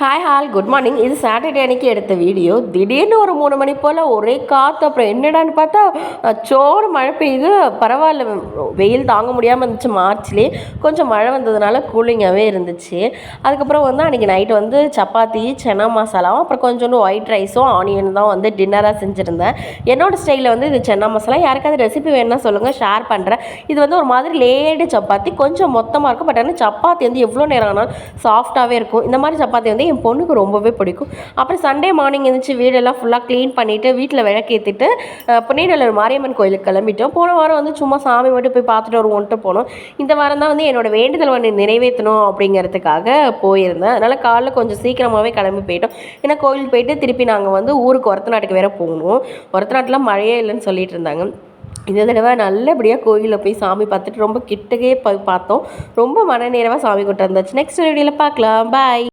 Hi all good morning இது Saturday அன்னைக்கு எடுத்த வீடியோ. திடீர்னு ஒரு மூணு மணி போல் ஒரே காற்று அப்புறம் என்னடான்னு பார்த்தா சோறு மழை பெய்யுது பரவாயில்ல. வெயில் தாங்க முடியாமல் இருந்துச்சு மார்ச்லேயே. கொஞ்சம் மழை வந்ததுனால கூலிங்காகவே இருந்துச்சு. அதுக்கப்புறம் வந்து அன்றைக்கி நைட்டு வந்து சப்பாத்தி சென்னா மசாலாவும் அப்புறம் கொஞ்சோண்டு ஒயிட் ரைஸும் ஆனியன் தான் வந்து டின்னராக செஞ்சுருந்தேன். என்னோட ஸ்டைலில் வந்து இது சென்னா மசாலா. யாருக்காவது ரெசிபி வேணும்னா சொல்லுங்கள் ஷேர் பண்ணுறேன் இது வந்து ஒரு மாதிரி லேடு சப்பாத்தி. கொஞ்சம் மொத்தமாக இருக்கும். பட் ஆனால் சப்பாத்தி வந்து எவ்வளோ நேரம் ஆனாலும் சாஃப்டாகவே இருக்கும். இந்த மாதிரி சப்பாத்தி வந்து என் பொண்ணுக்கு ரொம்பவே பிடிக்கும். அப்புறம் சண்டே மார்னிங் எழுந்துச்சு வீடெல்லாம் ஃபுல்லாக க்ளீன் பண்ணிவிட்டு வீட்டில் விளக்கேற்றிட்டு புனேநல்லூர் மாரியம்மன் கோயிலுக்கு கிளம்பிட்டோம். போன வாரம் வந்து சும்மா சாமி மட்டும் போய் பார்த்துட்டு வருவோன்ட்டு போனோம். இந்த வாரம் தான் வந்து என்னோட வேண்டுதல் ஒன்று நிறைவேற்றணும் அப்படிங்கிறதுக்காக போயிருந்தேன். அதனால் காலைல கொஞ்சம் சீக்கிரமாகவே கிளம்பி போயிட்டோம். ஏன்னா கோயிலுக்கு போயிட்டு திருப்பி நாங்கள் வந்து ஊருக்கு ஒரத்த நாட்டுக்கு வேறு போகணும். ஒரத்த நாட்டில் மழையே இல்லைன்னு சொல்லிட்டு இருந்தாங்க. இந்த தடவை நல்லபடியாக கோயிலில் போய் சாமி பார்த்துட்டு ரொம்ப கிட்டக்கே போய் பார்த்தோம். ரொம்ப மன நேரமாக சாமி கொண்டு வந்தாச்சு நெக்ஸ்ட் வீடியோவில் பார்க்கலாம். பாய்